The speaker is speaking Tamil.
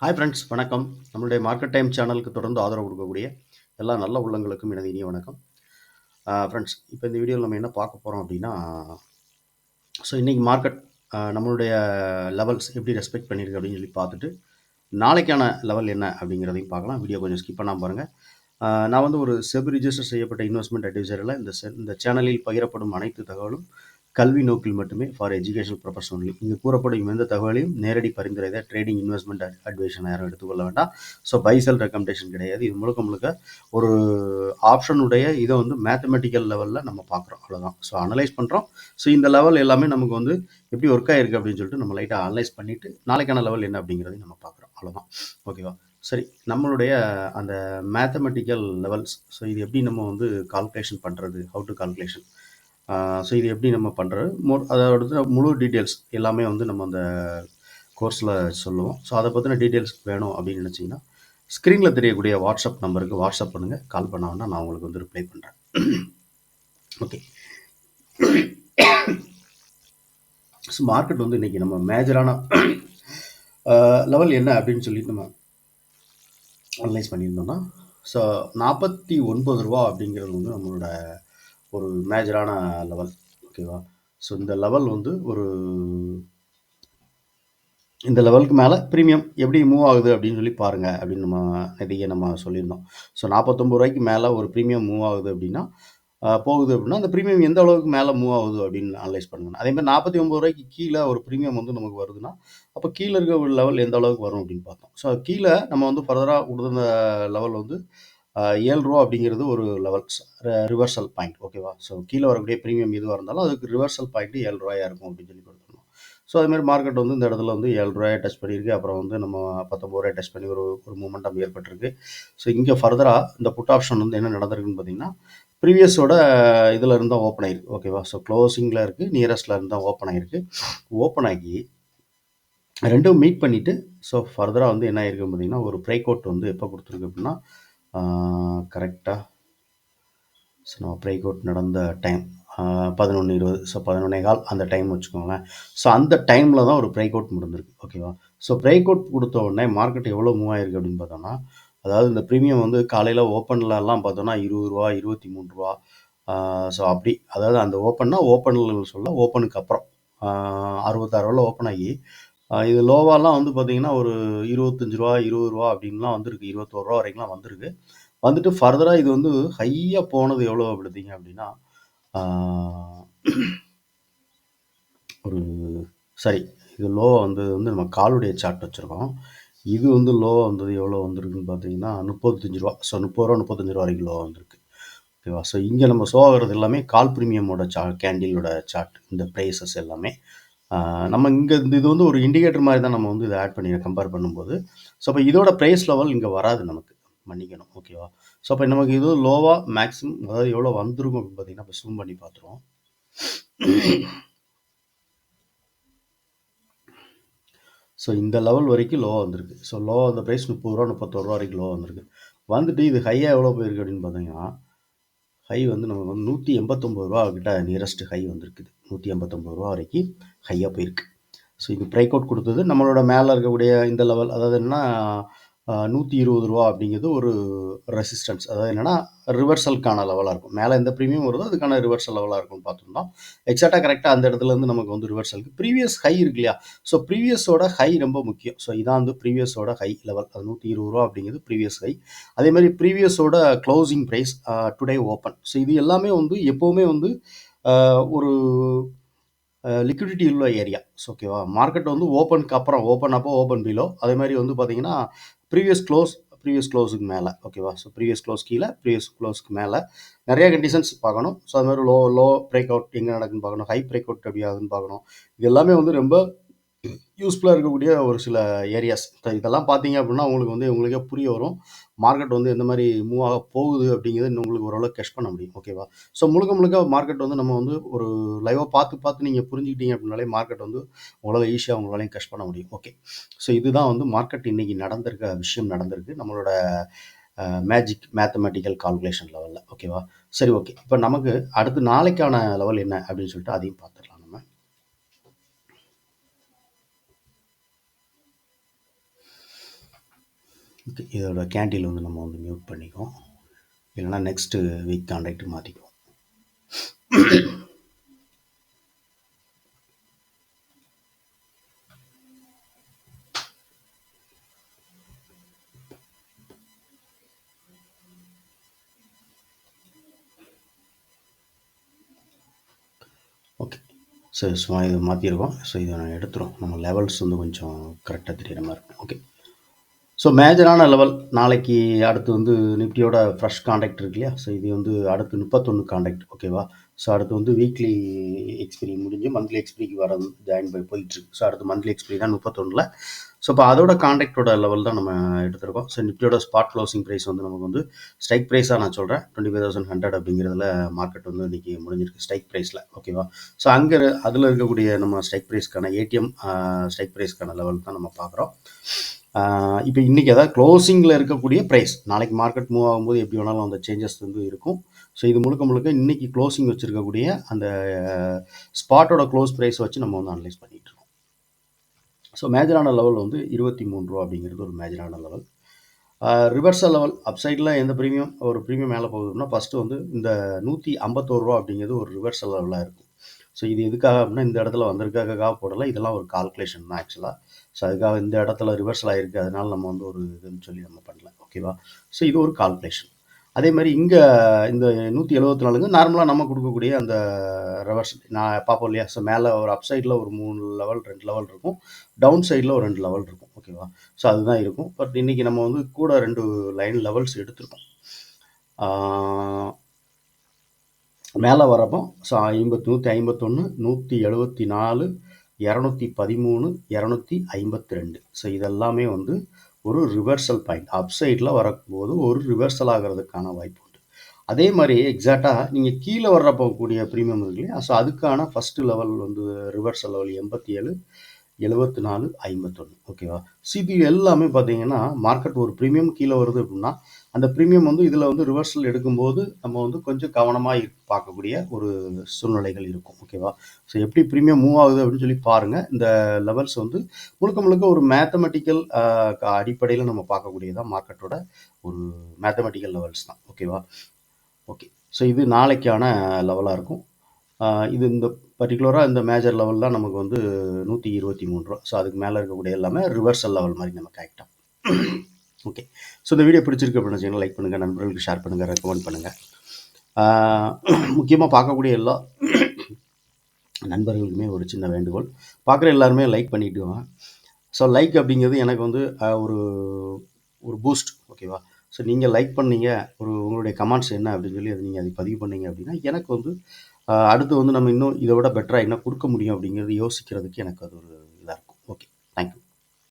ஹாய் ஃப்ரெண்ட்ஸ் வணக்கம். நம்மளுடைய மார்க்கெட் டைம் சேனலுக்கு தொடர்ந்து ஆதரவு கொடுக்கக்கூடிய எல்லா நல்ல உள்ளங்களுக்கும் எனது இனிய வணக்கம். ஃப்ரெண்ட்ஸ் இப்போ இந்த வீடியோவில் நம்ம என்ன பார்க்க போகிறோம் அப்படின்னா ஸோ இன்றைக்கி மார்க்கெட் நம்மளுடைய லெவல்ஸ் எப்படி ரெஸ்பெக்ட் பண்ணியிருக்கு அப்படின்னு சொல்லி பார்த்துட்டு நாளைக்கான லெவல் என்ன அப்படிங்கிறதையும் பார்க்கலாம். வீடியோ கொஞ்சம் ஸ்கிப் பண்ணாமல் பாருங்கள் நான் வந்து ஒரு செபி ரிஜிஸ்டர் செய்யப்பட்ட இன்வெஸ்ட்மெண்ட் அட்வைசரில் இந்த இந்த சேனலில் பகிரப்படும் அனைத்து தகவலும் கல்வி நோக்கில் மட்டுமே ஃபார் எஜுகேஷனல் பர்பஸ் ஒன்லி இங்கே கூறப்படும் எந்த தகவலையும் நேரடி பரிந்துரை தான் ட்ரேடிங் இன்வெஸ்ட்மெண்ட் அட்வைஷன் யாரும் எடுத்துக்கொள்ள வேண்டாம். ஸோ பைசல் ரெக்கமெண்டேஷன் கிடையாது. இது முழுக்க முழுக்க ஒரு ஆப்ஷனுடைய இதை வந்து மேத்தமெட்டிக்கல் லெவலில் நம்ம பார்க்குறோம். அவ்வளோதான் ஸோ அனலைஸ் பண்ணுறோம் ஸோ இந்த லெவல் எல்லாமே நமக்கு வந்து எப்படி ஒர்க் ஆயிருக்கு அப்படின்னு சொல்லிட்டு நம்ம லைட்டாக அனலைஸ் பண்ணிவிட்டு நாளைக்கான லெவல் என்ன அப்படிங்கிறதையும் நம்ம பார்க்குறோம். அவ்வளோதான் ஓகேவா சரி நம்மளுடைய அந்த மேத்தமெட்டிக்கல் லெவல்ஸ் ஸோ இது எப்படி நம்ம வந்து கால்குலேஷன் பண்ணுறது ஹவு டு கால்குலேஷன் ஸோ இது எப்படி நம்ம பண்ணுறது மொ அதோட முழு டீட்டெயில்ஸ் எல்லாமே வந்து நம்ம அந்த கோர்ஸில் சொல்லுவோம். ஸோ அதை பற்றின டீட்டெயில்ஸ் வேணும் அப்படின்னு நினச்சிங்கன்னா ஸ்க்ரீனில் தெரியக்கூடிய வாட்ஸ்அப் நம்பருக்கு வாட்ஸ்அப் பண்ணுங்கள் கால் பண்ண நான் உங்களுக்கு வந்து ரிப்ளை பண்ணுறேன் ஓகே ஸோ மார்க்கெட் வந்து இன்றைக்கி நம்ம மேஜரான லெவல் என்ன அப்படின்னு சொல்லி நம்ம அனலைஸ் பண்ணியிருந்தோம்னா ஸோ நாற்பத்தி ஒன்பது ரூபா அப்படிங்கிறது வந்து நம்மளோட ஒரு மேஜரான லெவல் ஓகேவா ஸோ இந்த லெவல் வந்து ஒரு இந்த லெவலுக்கு மேலே ப்ரீமியம் எப்படி மூவ் ஆகுது அப்படின்னு சொல்லி பாருங்கள் அப்படின்னு நம்ம நிறைய நம்ம சொல்லியிருந்தோம். ஸோ நாற்பத்தொம்பது ரூபாய்க்கு மேலே ஒரு ப்ரீமியம் மூவ் ஆகுது அப்படின்னா போகுது அப்படின்னா அந்த ப்ரீமியம் எந்த அளவுக்கு மேலே மூவ் ஆகுது அப்படின்னு அனலைஸ் பண்ணுங்க. அதே மாதிரி நாற்பத்தி ஒம்பது ரூபாய்க்கு கீழே ஒரு ப்ரீமியம் வந்து நமக்கு வருதுன்னா அப்போ கீழே இருக்க ஒரு லெவல் எந்த அளவுக்கு வரும் அப்படின்னு பார்த்தோம். ஸோ கீழே நம்ம வந்து ஃபர்தராக கொடுத்த லெவல் வந்து ஏழு ரூபா அப்படிங்கிறது ஒரு லெவல் ரிவர்சல் பாயிண்ட் ஓகேவா ஸோ கீழே வரக்கூடிய ப்ரீமியம் எதுவாக இருந்தாலும் அதுக்கு ரிவர்சல் பாயிண்ட் ஏழு ரூபாயாக இருக்கும் அப்படின்னு சொல்லி கொடுத்துருந்தோம் ஸோ அதுமாதிரி மார்க்கெட் வந்து இந்த இடத்துல வந்து ஏழு ரூபாயை டச் பண்ணியிருக்கு. அப்புறம் வந்து நம்ம பத்தொம்பது ரூபாய் டச் பண்ணி ஒரு ஒரு மூமெண்டம் ஏற்பட்டிருக்கு. ஸோ இங்கே ஃபர்தராக இந்த புட் ஆப்ஷன் வந்து என்ன நடந்திருக்குன்னு பார்த்தீங்கன்னா ப்ரீவியஸோட இதில் இருந்தால் ஓப்பன் ஆயிருக்கு ஓகேவா ஸோ க்ளோசிங்கில் இருக்குது நியரஸ்டில் இருந்தால் ஓப்பன் ஆகிருக்கு ஓப்பன் ஆகி ரெண்டும் மீட் பண்ணிவிட்டு ஸோ ஃபர்தராக வந்து என்ன ஆயிருக்குன்னு பார்த்தீங்கன்னா ஒரு பிரேக் அவுட் வந்து எப்போ கொடுத்துருக்கு அப்படின்னா கரெக்டாக ஸோ நம்ம ப்ரேக் அவுட் நடந்த டைம் பதினொன்று இருபது ஸோ பதினொன்னே கால் அந்த டைம் வச்சுக்கோங்களேன். ஸோ அந்த டைமில் தான் ஒரு ப்ரைக் அவுட் முடிந்திருக்கு ஓகேவா ஸோ ப்ரைக் அவுட் கொடுத்த உடனே மார்க்கெட் எவ்வளோ மூவ் ஆயிருக்கு அப்படின்னு பார்த்தோம்னா அதாவது இந்த ப்ரீமியம் வந்து காலையில் ஓப்பன்லலாம் பார்த்தோம்னா இருபது ரூபா இருபத்தி மூணு ரூபா. ஸோ அப்படி அதாவது அந்த ஓப்பன்னா ஓப்பனில் சொல்ல ஓப்பனுக்கு அப்புறம். அறுபத்தாறு ரூபாவில் ஓப்பன் ஆகி இது லோவாலாம் வந்து பார்த்தீங்கன்னா ஒரு இருபத்தஞ்சு ரூபா இருபது ரூபா அப்படின்லாம் வந்திருக்கு. இருபத்தோரு ரூபா வரைக்கும்லாம் வந்திருக்கு. வந்துட்டு ஃபர்தராக இது வந்து ஹையாக போனது எவ்வளோ அப்படித்தீங்க அப்படின்னா ஒரு சரி இது லோவாக வந்தது வந்து நம்ம காலுடைய சார்ட் வச்சுருக்கோம். இது வந்து லோவாக வந்தது எவ்வளோ வந்திருக்குன்னு பார்த்தீங்கன்னா முப்பத்தஞ்சு ரூபா. ஸோ முப்பது ரூபா முப்பத்தஞ்சு ரூபா வரைக்கும் லோவாக வந்திருக்கு. ஓகேவா? ஸோ இங்கே நம்ம ஷோ ஆகிறது எல்லாமே கால் ப்ரீமியமோட சா கேண்டிலோட சார்ட் இந்த ப்ரைஸஸ் எல்லாமே. நம்ம இங்கே இந்த இது வந்து ஒரு இண்டிகேட்டர் மாதிரி தான் நம்ம வந்து இதை ஆட் பண்ணி கம்பேர் பண்ணும்போது. ஸோ அப்போ இதோட ப்ரைஸ் லெவல் இங்கே வராது நமக்கு. மன்னிக்கணும் ஓகேவா ஸோ அப்போ நமக்கு இது லோவாக மேக்ஸிமம் அதாவது எவ்வளோ வந்திருக்கும் அப்படின்னு பார்த்தீங்கன்னா இப்போ ஜூம் பண்ணி பார்த்துருவோம். ஸோ இந்த லெவல் வரைக்கும் லோ வந்திருக்கு. ஸோ லோ அந்த ப்ரைஸ் முப்பது ரூபா முப்பத்தோரு ரூபா வரைக்கும் லோ வந்திருக்கு. வந்துட்டு இது ஹையாக எவ்வளோ போயிருக்கு அப்படின்னு பார்த்தீங்கன்னா ஹை வந்து நமக்கு வந்து நூற்றி எண்பத்தொம்பது ரூபா கிட்ட நியரஸ்ட் ஹை வந்திருக்குது. நூற்றி எண்பத்தொம்பது ரூபா வரைக்கும் ஹையாக போயிருக்கு. ஸோ இது பிரேக் அவுட் கொடுத்தது. நம்மளோட மேலே இருக்கக்கூடிய இந்த லெவல் அதாவது என்னன்னா நூற்றி இருபது ரூபா அப்படிங்கிறது ஒரு ரெசிஸ்டன்ஸ் அதாவது என்னென்னா ரிவர்சலுக்கான லெவலாக இருக்கும். மேலே எந்த ப்ரீமியம் வருதோ அதுக்கான ரிவர்சல் லெவலாக இருக்கும்னு பார்த்துருந்தோம். எக்ஸாக்டாக கரெக்டாக அந்த இடத்துல இருந்து நமக்கு வந்து ரிவர்சலுக்கு ப்ரீவியஸ் ஹை இருக்கு இல்லையா? ஸோ ப்ரீவியஸோட ஹை ரொம்ப முக்கியம். ஸோ இதான் வந்து ப்ரீவியஸோட ஹை லெவல் அது நூற்றி இருபது ரூபா அப்படிங்கிறது ப்ரீவியஸ் ஹை அதே மாதிரி ப்ரீவியஸோட closing price today open so இது எல்லாமே வந்து எப்போவுமே வந்து ஒரு லிக்விடிட்டி உள்ள ஏரியா ஓகேவா மார்க்கெட் வந்து ஓப்பனுக்கு அப்புறம் ஓப்பன் அப்போ ஓப்பன் பிலோ அதே மாதிரி வந்து பார்த்தீங்கன்னா ப்ரீவியஸ் க்ளோஸ் ப்ரீவியஸ் க்ளோஸுக்கு மேலே. ஓகேவா ஸோ ப்ரீவியஸ் க்ளோஸ் கீழே ப்ரீவியஸ் க்ளோஸ்க்கு மேலே. நிறைய கண்டிஷன்ஸ் பார்க்கணும். ஸோ அது மாதிரி லோ லோ பிரேக் அவுட் எங்கே நடக்குன்னு பார்க்கணும். ஹை பிரேக் அவுட் எப்படி ஆகுதுன்னு பார்க்கணும். இது எல்லாமே வந்து ரொம்ப யூஸ்ஃபுல்லாக இருக்கக்கூடிய ஒரு சில ஏரியாஸ் இதெல்லாம் பார்த்தீங்க அப்படின்னா உங்களுக்கு வந்து உங்களுக்கே புரிய வரும். மார்க்கெட் வந்து எந்த மாதிரி மூவ் ஆக போகுது அப்படிங்கிறது உங்களுக்கு ஓரளவு கெஷ் பண்ண முடியும். ஓகேவா ஸோ முழுக்க முழுக்க மார்க்கெட் வந்து நம்ம வந்து ஒரு லைவாக பார்த்து பார்த்து நீங்கள் புரிஞ்சுக்கிட்டீங்க அப்படின்னாலே மார்க்கெட் வந்து உங்களால் ஈஸியாக உங்களாலையும் கெஷ் பண்ண முடியும். ஓகே ஸோ இதுதான் வந்து மார்க்கெட் இன்றைக்கி நடந்திருக்க விஷயம் நடந்திருக்கு. நம்மளோட மேஜிக் மேத்தமெட்டிக்கல் கால்குலேஷன் லெவலில் ஓகேவா சரி ஓகே இப்போ நமக்கு அடுத்து நாளைக்கான லெவல் என்ன அப்படின்னு சொல்லிட்டு அதையும் பார்த்துடலாம். ஓகே இதோட கேண்டில் வந்து நம்ம வந்து மியூட் பண்ணிக்குவோம். இல்லைனா நெக்ஸ்ட்டு வீக் கான்டாக்ட் மாற்றிக்குவோம் ஓகே ஸோ சும்மா இதை மாற்றிருக்கோம் ஸோ இதை நான் எடுத்துரும் நம்ம லெவல்ஸ் வந்து கொஞ்சம் கரெக்டாக தெரியுற மாதிரி இருக்கும். ஓகே ஸோ மேஜரான லெவல் நாளைக்கு அடுத்து வந்து நிஃப்டியோட ஃப்ரெஷ் காண்டாக்ட் இருக்கு இல்லையா ஸோ இது வந்து அடுத்து முப்பத்தொன்று காண்டாக்ட் ஓகேவா ஸோ அடுத்து வந்து வீக்லி எக்ஸ்பிரி முடிஞ்சு மந்த்லி எக்ஸ்பிரிக்கு வர ஜாயின் போய் போயிட்டுருக்கு. ஸோ அடுத்து மந்த்லி எக்ஸ்பிரி தான் முப்பத்தொன்னில். ஸோ இப்போ அதோட காண்டாக்டோட லெவல் தான் நம்ம எடுத்திருக்கோம். ஸோ நிஃப்டியோட ஸ்பாட் க்ளோசிங் ப்ரைஸ் வந்து நமக்கு வந்து ஸ்ட்ரைக் ப்ரைஸாக நான் சொல்கிறேன் டுவெண்ட்டி ஃபைவ் தௌசண்ட் ஹண்ட்ரட் அப்படிங்கிறதுல மார்க்கெட் வந்து இன்றைக்கி முடிஞ்சிருக்கு ஸ்ட்ரைக் ப்ரைஸில் ஓகேவா ஸோ அங்கே அதில் இருக்கக்கூடிய நம்ம ஸ்ட்ரைக் ப்ரைஸ்க்கான ஏடிஎம் ஸ்ட்ரைக் ப்ரைஸ்க்கான லெவல் தான் நம்ம பார்க்குறோம். இப்போ இன்றைக்கி அதாவது க்ளோசிங்கில் இருக்கக்கூடிய ப்ரைஸ் நாளைக்கு மார்க்கெட் மூவ் ஆகும்போது எப்படி வேணாலும் அந்த சேஞ்சஸ் வந்து இருக்கும். ஸோ இது முழுக்க முழுக்க இன்றைக்கி க்ளோசிங் வச்சுருக்கக்கூடிய அந்த ஸ்பாட்டோட க்ளோஸ் ப்ரைஸ் வச்சு நம்ம வந்து அனலைஸ் பண்ணிகிட்டு இருக்கோம். ஸோ மேஜரான லெவல் வந்து இருபத்தி மூணு ரூபா அப்படிங்கிறது ஒரு மேஜரான லெவல் ரிவர்சல் லெவல் அப்சைடில் எந்த ப்ரீமியம் ஒரு ப்ரீமியம் மேலே போகுதுன்னா ஃபஸ்ட்டு வந்து இந்த நூற்றி ஐம்பத்தோரு ரூபா அப்படிங்கிறது ஒரு ரிவர்சல் லெவலாக இருக்கும். ஸோ இது எதுக்காக அப்படின்னா இந்த இடத்துல வந்திருக்காக போடலை இதெல்லாம் ஒரு கால்குலேஷன் தான் ஆக்சுவலாக ஸோ அதுக்காக இந்த இடத்துல ரிவர்சல் ஆகிருக்கு அதனால நம்ம வந்து ஒரு இதுன்னு சொல்லி நம்ம பண்ணல. ஓகேவா ஸோ இது ஒரு கால்குலேஷன் அதே மாதிரி இங்கே இந்த நூற்றி எழுபத்தி நாலுங்க நார்மலாக நம்ம கொடுக்கக்கூடிய அந்த ரிவர்ஸ் நான் பார்ப்போம் இல்லையா? ஸோ மேலே ஒரு அப் சைடில் ஒரு மூணு லெவல் ரெண்டு லெவல் இருக்கும். டவுன் சைடில் ஒரு ரெண்டு லெவல் இருக்கும். ஓகேவா ஸோ அதுதான் இருக்கும். பட் இன்றைக்கி நம்ம வந்து கூட ரெண்டு லைன் லெவல்ஸ் எடுத்திருக்கோம். மேலே வரப்போ ஸோ ஐம்பத்தி நூற்றி ஐம்பத்தொன்று நூற்றி எழுபத்தி நாலு இரநூத்தி பதிமூணு இரநூத்தி ஐம்பத்தி ரெண்டு. ஸோ இதெல்லாமே வந்து ஒரு ரிவர்சல் பாயிண்ட் அப் சைடில் வரும்போது ஒரு ரிவர்சல் ஆகிறதுக்கான வாய்ப்பு உண்டு. அதே மாதிரி எக்ஸாக்டாக நீங்கள் கீழே வர்றப்போ கூடிய ப்ரீமியம் இருக்கு இல்லையா ஸோ அதுக்கான ஃபஸ்ட்டு லெவல் வந்து ரிவர்சல் லெவல் எண்பத்தி ஏழு எழுபத்தி நாலு ஐம்பத்தொன்று ஓகேவா சிபி எல்லாமே பார்த்தீங்கன்னா மார்க்கெட் ஒரு ப்ரீமியம் கீழே வருது அப்படின்னா அந்த ப்ரீமியம் வந்து இதில் வந்து ரிவர்சல் எடுக்கும்போது நம்ம வந்து கொஞ்சம் கவனமாக பார்க்கக்கூடிய ஒரு சூழ்நிலைகள் இருக்கும். ஓகேவா ஸோ எப்படி ப்ரீமியம் மூவ் ஆகுது அப்படின்னு சொல்லி பாருங்கள் இந்த லெவல்ஸ் வந்து முழுக்க முழுக்க ஒரு மேத்தமெட்டிக்கல் அடிப்படையில் நம்ம பார்க்கக்கூடியதான் மார்க்கெட்டோட ஒரு மேத்தமெட்டிக்கல் லெவல்ஸ் தான். ஓகேவா ஓகே ஸோ இது நாளைக்கான லெவலாக இருக்கும். இது இந்த பர்டிகுலராக இந்த மேஜர் லெவல் தான் நமக்கு வந்து நூற்றி இருபத்தி மூணு ரூபா ஸோ அதுக்கு மேலே இருக்கக்கூடிய எல்லாமே ரிவர்சல் லெவல் மாதிரி நம்ம ஆகிட்டோம் ஓகே ஸோ இந்த வீடியோ பிடிச்சிருக்கு அப்படின்னு வச்சுக்கோங்க லைக் பண்ணுங்கள் நண்பர்களுக்கு ஷேர் பண்ணுங்கள் ரெக்கமெண்ட் பண்ணுங்கள் முக்கியமாக பார்க்கக்கூடிய எல்லா நண்பர்களுக்குமே ஒரு சின்ன வேண்டுகோள். பார்க்குற எல்லாருமே லைக் பண்ணிவிடுவாங்க ஸோ லைக் அப்படிங்கிறது எனக்கு வந்து ஒரு ஒரு பூஸ்ட் ஓகேவா ஸோ நீங்கள் லைக் பண்ணீங்க ஒரு உங்களுடைய கமெண்ட்ஸ் என்ன அப்படின்னு சொல்லி அதை நீங்கள் அதை பதிவு பண்ணீங்க அப்படின்னா எனக்கு வந்து அடுத்து வந்து நம்ம இன்னும் இதை விட பெட்டராக என்ன கொடுக்க முடியும் அப்படிங்கிறது யோசிக்கிறதுக்கு எனக்கு அது ஒரு